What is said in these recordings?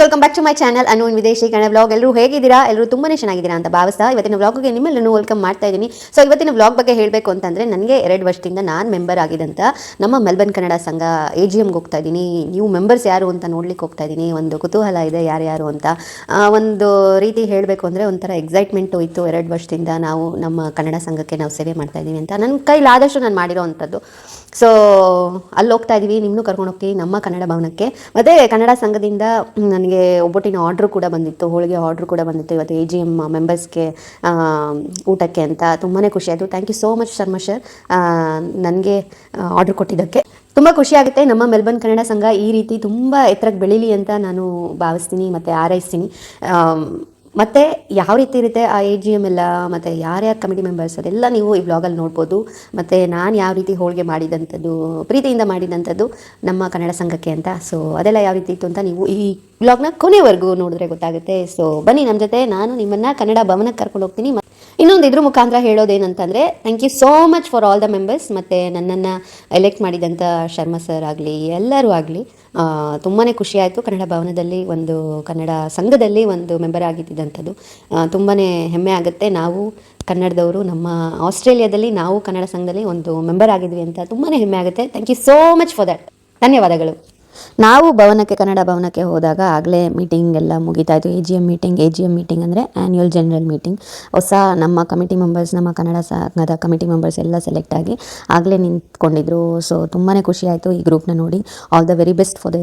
Welcome back to my channel Anu ವಿದೇಶಿ Kannada vlog ಎಲ್ಲರೂ ಹೇಗಿದ್ದೀರಾ? ಎಲ್ಲರೂ ತುಂಬಾ ಚೆನ್ನಾಗಿದ್ದೀರಾ ಅಂತ ಭಾವಿಸ್ತಾ ಇವತ್ತಿನ ವ್ಲಾಗ್ಗೆ ನಿಮ್ಮೆಲ್ಲರೂ ವೆಲ್ಕಮ್ ಮಾಡ್ತಾ ಇದ್ದೀನಿ. ಸೊ ಇವತ್ತಿನ ವ್ಲಾಗ್ ಬಗ್ಗೆ ಹೇಳಬೇಕು ಅಂತಂದರೆ ನನಗೆ ಎರಡು ವರ್ಷದಿಂದ ನಾನು ಮೆಂಬರ್ ಆಗಿದಂತ ನಮ್ಮ ಮೆಲ್ಬರ್ನ್ ಕನ್ನಡ ಸಂಘ ಎ ಜಿ ಎಮ್ಗೆ ಹೋಗ್ತಾ ಇದ್ದೀನಿ. ನೀವು ಮೆಂಬರ್ಸ್ ಯಾರು ಅಂತ ನೋಡ್ಲಿಕ್ಕೆ ಹೋಗ್ತಾ ಇದ್ದೀನಿ. ಒಂದು ಕುತೂಹಲ ಇದೆ ಯಾರ್ಯಾರು ಅಂತ. ಒಂದು ರೀತಿ ಹೇಳಬೇಕು ಅಂದರೆ ಒಂಥರ ಎಕ್ಸೈಟ್ಮೆಂಟು ಇತ್ತು ಎರಡು ವರ್ಷದಿಂದ ನಾವು ನಮ್ಮ ಕನ್ನಡ ಸಂಘಕ್ಕೆ ನಾವು ಸೇವೆ ಮಾಡ್ತಾ ಇದ್ದೀವಿ ಅಂತ. ನನ್ನ ಕೈಲಾದಷ್ಟು ನಾನು ಮಾಡಿರೋ ಅಂಥದ್ದು. ಸೊ ಅಲ್ಲಿ ಹೋಗ್ತಾ ಇದ್ದೀವಿ. ನಿಮ್ಮನ್ನು ಕರ್ಕೊಂಡು ಹೋಗ್ತೀವಿ ನಮ್ಮ ಕನ್ನಡ ಭವನಕ್ಕೆ. ಮತ್ತು ಕನ್ನಡ ಸಂಘದಿಂದ ಮ್, ನನಗೆ ಒಬ್ಬಟ್ಟಿನ ಆರ್ಡ್ರ್ ಕೂಡ ಬಂದಿತ್ತು ಹೋಳಿಗೆ ಆರ್ಡ್ರ್ ಕೂಡ ಬಂದಿತ್ತು ಇವತ್ತು ಎ ಜಿ ಎಂ ಮೆಂಬರ್ಸ್ಗೆ ಊಟಕ್ಕೆ ಅಂತ ತುಂಬಾ ಖುಷಿ ಆಯಿತು. Thank you so much Sharma sir ನನಗೆ ಆರ್ಡ್ರ್ ಕೊಟ್ಟಿದ್ದಕ್ಕೆ. ತುಂಬ ಖುಷಿ ಆಗುತ್ತೆ. ನಮ್ಮ ಮೆಲ್ಬರ್ನ್ ಕನ್ನಡ ಸಂಘ ಈ ರೀತಿ ತುಂಬ ಎತ್ತರಕ್ಕೆ ಬೆಳೀಲಿ ಅಂತ ನಾನು ಭಾವಿಸ್ತೀನಿ ಮತ್ತು ಹಾರೈಸ್ತೀನಿ. ಆಮ್, ಮತ್ತೆ ಯಾವ ರೀತಿ ಇರುತ್ತೆ ಆ ಎ ಜಿ ಎಂ ಎಲ್ಲ, ಮತ್ತು ಯಾರ್ಯಾರು ಕಮಿಟಿ ಮೆಂಬರ್ಸ್ ಅದೆಲ್ಲ ನೀವು ಈ ವ್ಲಾಗಲ್ಲಿ ನೋಡ್ಬೋದು. ಮತ್ತು ನಾನು ಯಾವ ರೀತಿ ಹೋಳಿಗೆ ಮಾಡಿದಂಥದ್ದು, ಪ್ರೀತಿಯಿಂದ ಮಾಡಿದಂಥದ್ದು ನಮ್ಮ ಕನ್ನಡ ಸಂಘಕ್ಕೆ ಅಂತ. ಸೊ ಅದೆಲ್ಲ ಯಾವ ರೀತಿ ಇತ್ತು ಅಂತ ನೀವು ಈ ವ್ಲಾಗ್ನ ಕೊನೆವರೆಗೂ ನೋಡಿದ್ರೆ ಗೊತ್ತಾಗುತ್ತೆ. ಸೊ ಬನ್ನಿ ನಮ್ಮ ಜೊತೆ, ನಾನು ನಿಮ್ಮನ್ನು ಕನ್ನಡ ಭವನಕ್ಕೆ ಕರ್ಕೊಂಡು ಹೋಗ್ತೀನಿ. ಇನ್ನೊಂದು ಇದ್ರ ಮುಖಾಂತರ ಹೇಳೋದೇನಂತಂದರೆ thank you so much for all the members ಮತ್ತು ನನ್ನನ್ನು ಎಲೆಕ್ಟ್ ಮಾಡಿದಂಥ ಶರ್ಮಾ ಸರ್ ಆಗಲಿ, ಎಲ್ಲರೂ ಆಗಲಿ ತುಂಬಾ ಖುಷಿ ಆಯಿತು. ಕನ್ನಡ ಭವನದಲ್ಲಿ ಒಂದು ಕನ್ನಡ ಸಂಘದಲ್ಲಿ ಒಂದು ಮೆಂಬರ್ ಆಗಿದ್ದಂಥದ್ದು ತುಂಬಾ ಹೆಮ್ಮೆ ಆಗುತ್ತೆ. ನಾವು ಕನ್ನಡದವರು, ನಮ್ಮ ಆಸ್ಟ್ರೇಲಿಯಾದಲ್ಲಿ ನಾವು ಕನ್ನಡ ಸಂಘದಲ್ಲಿ ಒಂದು ಮೆಂಬರ್ ಆಗಿದ್ವಿ ಅಂತ ತುಂಬಾ ಹೆಮ್ಮೆ ಆಗುತ್ತೆ. Thank you so much for that ಧನ್ಯವಾದಗಳು. ನಾವು ಭವನಕ್ಕೆ, ಕನ್ನಡ ಭವನಕ್ಕೆ ಹೋದಾಗ ಆಗಲೇ ಮೀಟಿಂಗ್ ಎಲ್ಲ ಮುಗಿತಾ ಇತ್ತು. A G M meeting A G M meeting ಅಂದರೆ ಆ್ಯನ್ಯುವಲ್ ಜನರಲ್ ಮೀಟಿಂಗ್ ಹೊಸ ನಮ್ಮ ಕಮಿಟಿ ಮೆಂಬರ್ಸ್ ನಮ್ಮ ಕನ್ನಡ ಸಂಘದ ಕಮಿಟಿ ಮೆಂಬರ್ಸ್ ಎಲ್ಲ ಸೆಲೆಕ್ಟ್ ಆಗಿ ಆಗಲೇ ನಿಂತ್ಕೊಂಡಿದ್ರು. ಸೊ ತುಂಬಾ ಖುಷಿ ಆಯಿತು ಈ ಗ್ರೂಪ್ನ ನೋಡಿ. All the very best for the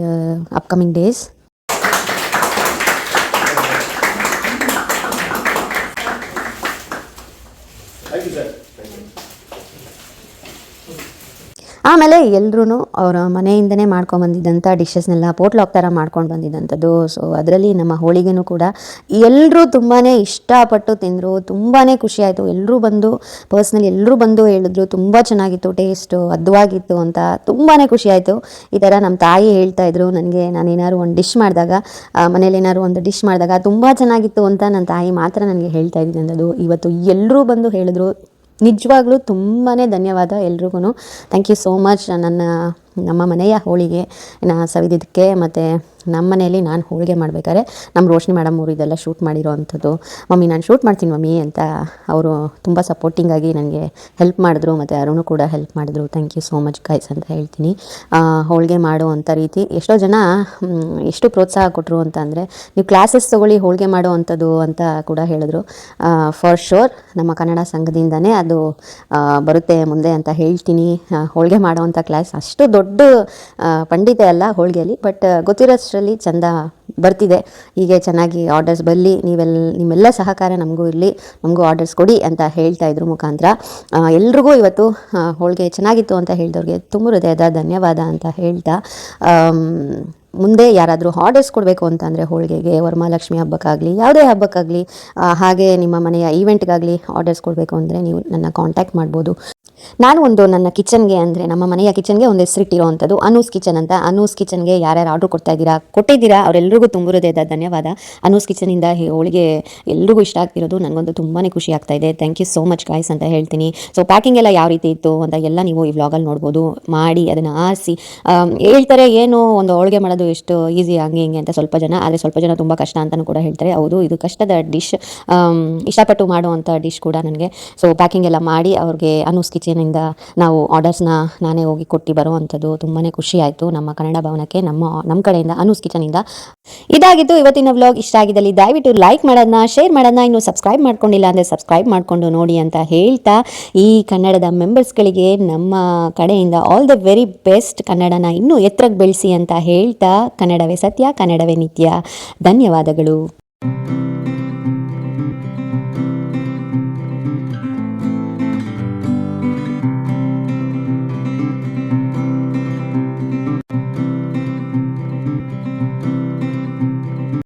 upcoming days ಆಮೇಲೆ ಎಲ್ಲರೂ ಅವರ ಮನೆಯಿಂದನೇ ಮಾಡ್ಕೊಂಬಂದಿದ್ದಂಥ ಡಿಶಸ್ನೆಲ್ಲ ಪೋಟ್ಲಾಕ್ ಥರ ಮಾಡ್ಕೊಂಡು ಬಂದಿದ್ದಂಥದ್ದು ಸೊ ಅದರಲ್ಲಿ ನಮ್ಮ ಹೋಳಿಗೆನೂ ಕೂಡ ಎಲ್ಲರೂ ತುಂಬಾ ಇಷ್ಟಪಟ್ಟು ತಿಂದರು ತುಂಬಾ ಖುಷಿ ಎಲ್ಲರೂ ಬಂದು ಪರ್ಸ್ನಲಿ ಎಲ್ಲರೂ ಬಂದು ಹೇಳಿದ್ರು, ತುಂಬ ಚೆನ್ನಾಗಿತ್ತು ಟೇಸ್ಟು ಅದ್ವಾಗಿತ್ತು ಅಂತ ತುಂಬಾ ಖುಷಿಯಾಯಿತು ಈ ಥರ ನಮ್ಮ ತಾಯಿ ಹೇಳ್ತಾ ಇದ್ರು, ನನಗೆ ನಾನು ಏನಾದ್ರು ಒಂದು ಡಿಶ್ ಮಾಡಿದಾಗ ಮನೇಲಿ ಏನಾದ್ರು ಒಂದು ಡಿಶ್ ಮಾಡಿದಾಗ ತುಂಬ ಚೆನ್ನಾಗಿತ್ತು ಅಂತ ನನ್ನ ತಾಯಿ ಮಾತ್ರ ನನಗೆ ಹೇಳ್ತಾ ಇದ್ದಿದ್ದು ಇವತ್ತು ಎಲ್ಲರೂ ಬಂದು ಹೇಳಿದ್ರು ನಿಜವಾಗ್ಲೂ ತುಂಬಾ ಧನ್ಯವಾದ ಎಲ್ರಿಗೂ ಥ್ಯಾಂಕ್ ಯು ಸೋ ಮಚ್ ನನ್ನ ನಮ್ಮ ಮನೆಯ ಹೋಳಿಗೆ ಸವಿದಿದ್ದಕ್ಕೆ ಮತ್ತು ನಮ್ಮ ಮನೆಯಲ್ಲಿ ನಾನು ಹೋಳಿಗೆ ಮಾಡಬೇಕಾದ್ರೆ ನಮ್ಮ ರೋಶ್ನಿ ಮೇಡಮ್ ಅವರು ಇದೆಲ್ಲ ಶೂಟ್ ಮಾಡಿರೋ ಅಂಥದ್ದು ಮಮ್ಮಿ, ನಾನು ಶೂಟ್ ಮಾಡ್ತೀನಿ ಮಮ್ಮಿ ಅಂತ ಅವರು ತುಂಬ ಸಪೋರ್ಟಿಂಗಾಗಿ ನನಗೆ ಹೆಲ್ಪ್ ಮಾಡಿದ್ರು ಮತ್ತು ಅರುಣು ಕೂಡ ಹೆಲ್ಪ್ ಮಾಡಿದ್ರು. Thank you so much guys ಅಂತ ಹೇಳ್ತೀನಿ. ಹೋಳಿಗೆ ಮಾಡುವಂಥ ರೀತಿ ಎಷ್ಟೋ ಜನ ಎಷ್ಟು ಪ್ರೋತ್ಸಾಹ ಕೊಟ್ಟರು ಅಂತ ಅಂದರೆ ನೀವು ಕ್ಲಾಸಸ್ ತೊಗೊಳ್ಳಿ, ಹೋಳಿಗೆ ಮಾಡೋ ಅಂಥದ್ದು ಅಂತ ಕೂಡ ಹೇಳಿದ್ರು. ಫಾರ್ ಶೋರ್ ನಮ್ಮ ಕನ್ನಡ ಸಂಘದಿಂದನೇ ಅದು ಬರುತ್ತೆ ಮುಂದೆ ಅಂತ ಹೇಳ್ತೀನಿ. ಹೋಳಿಗೆ ಮಾಡೋವಂಥ ಕ್ಲಾಸ್ ಅಷ್ಟು ದೊಡ್ಡ ಆ, ಪಂಡಿತೆ ಅಲ್ಲ ಹೋಳಿಗೆಯಲ್ಲಿ ಬಟ್ ಗೊತ್ತಿರೋಷ್ಟರಲ್ಲಿ ಚಂದ ಬರ್ತಿದೆ. ಹೀಗೆ ಚೆನ್ನಾಗಿ ಆರ್ಡರ್ಸ್ ಬರಲಿ ನೀವೆಲ್ಲ ನಿಮ್ಮೆಲ್ಲ ಸಹಕಾರ ನಮಗೂ ಇರಲಿ ನಮಗೂ ಆರ್ಡರ್ಸ್ ಕೊಡಿ ಅಂತ ಹೇಳ್ತಾ ಇದ್ರು ಮುಖಾಂತರ. ಎಲ್ರಿಗೂ ಇವತ್ತು ಹೋಳಿಗೆ ಚೆನ್ನಾಗಿತ್ತು ಅಂತ ಹೇಳಿದವ್ರಿಗೆ ತುಂಬ ಹೃದಯದ ಧನ್ಯವಾದ ಅಂತ ಹೇಳ್ತಾ ಮುಂದೆ ಯಾರಾದರೂ ಆರ್ಡರ್ಸ್ ಕೊಡಬೇಕು ಅಂತಂದರೆ ಹೋಳಿಗೆಗೆ ವರಮಹಾಲಕ್ಷ್ಮಿ ಹಬ್ಬಕ್ಕಾಗಲಿ ಯಾವುದೇ ಹಬ್ಬಕ್ಕಾಗಲಿ ಹಾಗೆ ನಿಮ್ಮ ಮನೆಯ ಈವೆಂಟ್ಗಾಗಲಿ ಆರ್ಡರ್ಸ್ ಕೊಡಬೇಕು ಅಂದರೆ ನೀವು ನನ್ನ ಕಾಂಟ್ಯಾಕ್ಟ್ ಮಾಡ್ಬೋದು. ನಾನು ಒಂದು ನನ್ನ ಕಿಚನ್ಗೆ ಅಂದರೆ ನಮ್ಮ ಮನೆಯ ಕಿಚನ್ಗೆ ಒಂದು ಹೆಸರಿಟ್ಟಿರೋವಂಥದ್ದು ಅನೂಸ್ ಕಿಚನ್ ಅಂತ. ಅನೂಸ್ ಕಿಚನ್ಗೆ ಯಾರ್ಯಾರು ಆರ್ಡ್ರ್ ಕೊಡ್ತಾ ಇದ್ದೀರಾ? ಕೊಟ್ಟಿದ್ದೀರಾ? ಅವರೆಲ್ಲರಿಗೂ ತುಂಬಿರೋದೇದ? ಧನ್ಯವಾದ. ಅನೂಸ್ ಕಿಚನಿಂದ ಹೋಳಿಗೆ ಎಲ್ರಿಗೂ ಇಷ್ಟ ಆಗ್ತಿರೋದು. ನನಗೊಂದು ತುಂಬಾ ಖುಷಿ ಆಗ್ತಾ ಇದೆ. Thank you so much guys ಅಂತ ಹೇಳ್ತೀನಿ. ಸೊ, ಪ್ಯಾಕಿಂಗ್ ಎಲ್ಲ ಯಾವ ರೀತಿ ಇತ್ತು ಅಂತ ಎಲ್ಲ ನೀವು ಈ ವ್ಲಾಗಲ್ಲಿ ನೋಡ್ಬೋದು. ಮಾಡಿ ಅದನ್ನು ಆರಿಸಿ. ಹೇಳ್ತಾರೆ ಏನು ಒಂದು ಹೋಳಿಗೆ ಮಾಡೋದು ಎಷ್ಟು ಈಸಿ ಹಂಗೆ ಹಿಂಗೆ ಅಂತ ಸ್ವಲ್ಪ ಜನ. ಆದರೆ ಸ್ವಲ್ಪ ಜನ ತುಂಬ ಕಷ್ಟ ಅಂತಲೂ ಕೂಡ ಹೇಳ್ತಾರೆ. ಹೌದು, ಇದು ಕಷ್ಟದ ಡಿಶ್ ಇಷ್ಟಪಟ್ಟು ಮಾಡುವಂಥ ಡಿಶ್ ಕೂಡ ನನಗೆ. ಸೊ, ಪ್ಯಾಕಿಂಗ್ ಎಲ್ಲ ಮಾಡಿ ಅವ್ರಿಗೆ ಅನೂಸ್ ಕಿಚನಿಂದ ನಾವು ಆರ್ಡರ್ಸ್ನ ನಾನೇ ಹೋಗಿ ಕೊಟ್ಟು ಬರುವಂಥದ್ದು ತುಂಬಾ ಖುಷಿ ಆಯಿತು. ನಮ್ಮ ಕನ್ನಡ ಭವನಕ್ಕೆ ನಮ್ಮ ನಮ್ಮ ಕಡೆಯಿಂದ ಅನೂಸ್ ಕಿಚನಿಂದ. ಇದಾಗಿತ್ತು ಇವತ್ತಿನ ವ್ಲಾಗ್ ಇಷ್ಟ ಆಗಿದ್ದಲ್ಲಿ ದಯವಿಟ್ಟು ಲೈಕ್ ಮಾಡೋದನ್ನ ಶೇರ್ ಮಾಡೋದನ್ನ ಇನ್ನು ಸಬ್ಸ್ಕ್ರೈಬ್ ಮಾಡ್ಕೊಂಡಿಲ್ಲ ಅಂದರೆ ಸಬ್ಸ್ಕ್ರೈಬ್ ಮಾಡಿಕೊಂಡು ನೋಡಿ ಅಂತ ಹೇಳ್ತಾ, ಈ ಕನ್ನಡದ ಮೆಂಬರ್ಸ್ಗಳಿಗೆ ನಮ್ಮ ಕಡೆಯಿಂದ ಆಲ್ ದ ವೆರಿ ಬೆಸ್ಟ್ ಕನ್ನಡನ ಇನ್ನೂ ಎತ್ತರಕ್ಕೆ ಬೆಳೆಸಿ ಅಂತ ಹೇಳ್ತಾ, ಕನ್ನಡವೇ ಸತ್ಯ, ಕನ್ನಡವೇ ನಿತ್ಯ. ಧನ್ಯವಾದಗಳು.